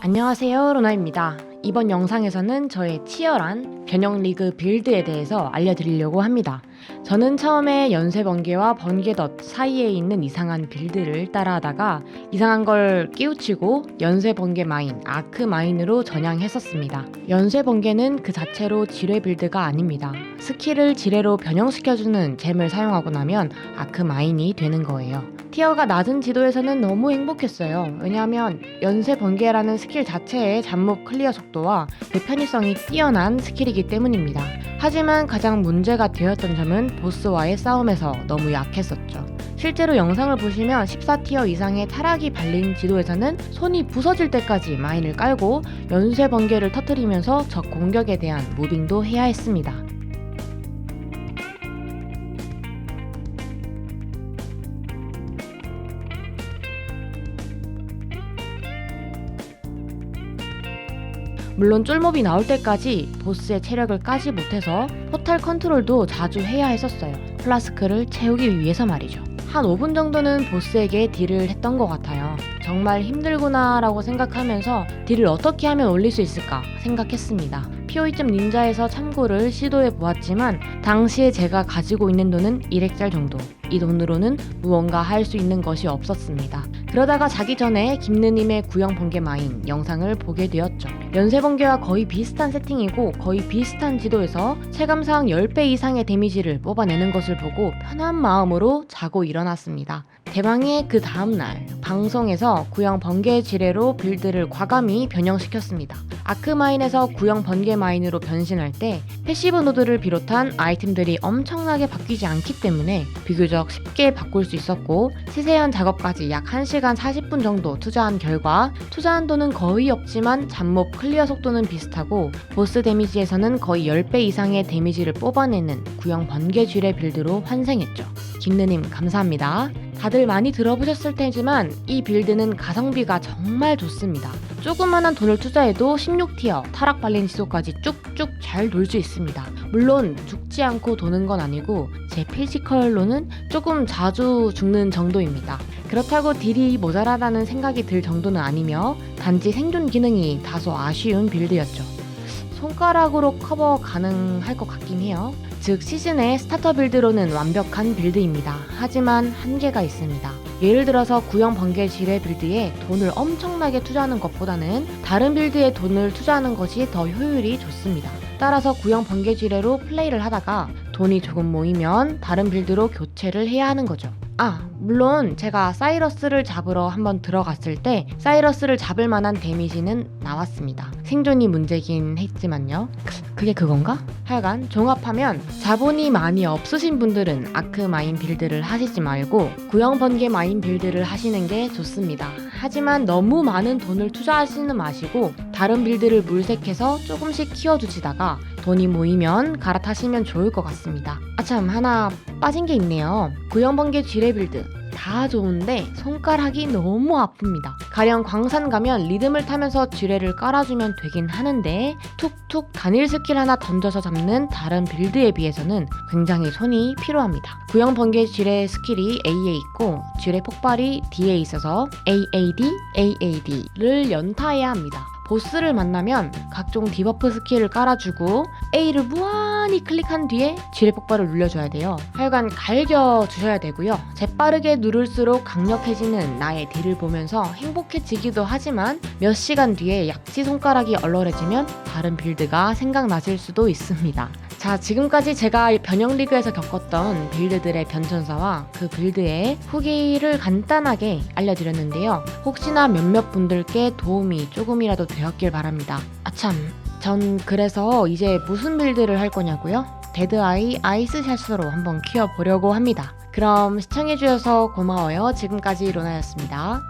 안녕하세요 로나입니다. 이번 영상에서는 저의 치열한 변형 리그 빌드에 대해서 알려드리려고 합니다. 저는 처음에 연쇄 번개와 번개덧 사이에 있는 이상한 빌드를 따라하다가 이상한 걸 끼우치고 연쇄 번개 마인, 아크 마인으로 전향했었습니다. 연쇄 번개는 그 자체로 지뢰 빌드가 아닙니다. 스킬을 지뢰로 변형시켜주는 잼을 사용하고 나면 아크 마인이 되는 거예요. 티어가 낮은 지도에서는 너무 행복했어요. 왜냐하면 연쇄 번개라는 스킬 자체의 잡몹 클리어 속도 와그 편의성이 뛰어난 스킬이기 때문입니다. 하지만 가장 문제가 되었던 점은 보스와의 싸움에서 너무 약했었죠. 실제로 영상을 보시면 14티어 이상의 타락이 발린 지도에서는 손이 부서질 때까지 마인을 깔고 연쇄 번개를 터뜨리면서 적 공격에 대한 무빙도 해야 했습니다. 물론 쫄몹이 나올 때까지 보스의 체력을 까지 못해서 포탈 컨트롤도 자주 해야 했었어요. 플라스크를 채우기 위해서 말이죠. 한 5분 정도는 보스에게 딜을 했던 것 같아요. 정말 힘들구나 라고 생각하면서 딜을 어떻게 하면 올릴 수 있을까 생각했습니다. POE.점 닌자에서 참고를 시도해 보았지만 당시에 제가 가지고 있는 돈은 1렉짤 정도. 이 돈으로는 무언가 할 수 있는 것이 없었습니다. 그러다가 자기 전에 김느님의 구형 번개 마인 영상을 보게 되었죠. 연쇄 번개와 거의 비슷한 세팅이고 거의 비슷한 지도에서 체감상 10배 이상의 데미지를 뽑아내는 것을 보고 편한 마음으로 자고 일어났습니다. 대망의 그 다음날 방송에서 구형 번개 지뢰로 빌드를 과감히 변형시켰습니다. 아크마인에서 구형 번개 마인으로 변신할 때 패시브 노드를 비롯한 아이템들이 엄청나게 바뀌지 않기 때문에 비교적 쉽게 바꿀 수 있었고 세세한 작업까지 약 1시간 40분 정도 투자한 결과 투자한 돈은 거의 없지만 잡몹 클리어 속도는 비슷하고 보스 데미지에서는 거의 10배 이상의 데미지를 뽑아내는 구형 번개 쥐레 빌드로 환생했죠. 김느님 감사합니다. 다들 많이 들어보셨을 테지만 이 빌드는 가성비가 정말 좋습니다. 조그만한 돈을 투자해도 16티어 타락 발린 지도까지 쭉쭉 잘돌수 있습니다. 물론 죽지 않고 도는 건 아니고 제 피지컬로는 조금 자주 죽는 정도입니다. 그렇다고 딜이 모자라다는 생각이 들 정도는 아니며 단지 생존 기능이 다소 아쉬운 빌드였죠. 손가락으로 커버 가능할 것 같긴 해요. 즉 시즌의 스타터 빌드로는 완벽한 빌드입니다. 하지만 한계가 있습니다. 예를 들어서 구형 번개 지뢰 빌드에 돈을 엄청나게 투자하는 것보다는 다른 빌드에 돈을 투자하는 것이 더 효율이 좋습니다. 따라서 구형 번개 지뢰로 플레이를 하다가 돈이 조금 모이면 다른 빌드로 교체를 해야 하는 거죠. 아, 물론 제가 사이러스를 잡으러 한번 들어갔을 때 사이러스를 잡을 만한 데미지는 나왔습니다. 생존이 문제긴 했지만요. 그게 그건가? 하여간 종합하면 자본이 많이 없으신 분들은 아크 마인 빌드를 하시지 말고 구형 번개 마인 빌드를 하시는 게 좋습니다. 하지만 너무 많은 돈을 투자하시는 마시고 다른 빌드를 물색해서 조금씩 키워주시다가 돈이 모이면 갈아타시면 좋을 것 같습니다. 아참 하나 빠진 게 있네요. 구형 번개 지뢰 빌드 다 좋은데 손가락이 너무 아픕니다. 가령 광산 가면 리듬을 타면서 지뢰를 깔아주면 되긴 하는데 툭툭 단일 스킬 하나 던져서 잡는 다른 빌드에 비해서는 굉장히 손이 필요합니다. 구형 번개 지뢰 스킬이 A에 있고 지뢰 폭발이 D에 있어서 AAD, AAD를 연타해야 합니다. 보스를 만나면 각종 디버프 스킬을 깔아주고 A를 무한히 클릭한 뒤에 지뢰 폭발을 눌려줘야 돼요. 하여간 갈겨 주셔야 되고요. 재빠르게 누를수록 강력해지는 나의 딜을 보면서 행복해지기도 하지만 몇 시간 뒤에 약지 손가락이 얼얼해지면 다른 빌드가 생각나실 수도 있습니다. 자, 지금까지 제가 변형 리그에서 겪었던 빌드들의 변천사와 그 빌드의 후기를 간단하게 알려드렸는데요. 혹시나 몇몇 분들께 도움이 조금이라도 되었길 바랍니다. 아참, 전 그래서 이제 무슨 빌드를 할 거냐고요? 데드아이 아이스샷으로 한번 키워보려고 합니다. 그럼 시청해주셔서 고마워요. 지금까지 로나였습니다.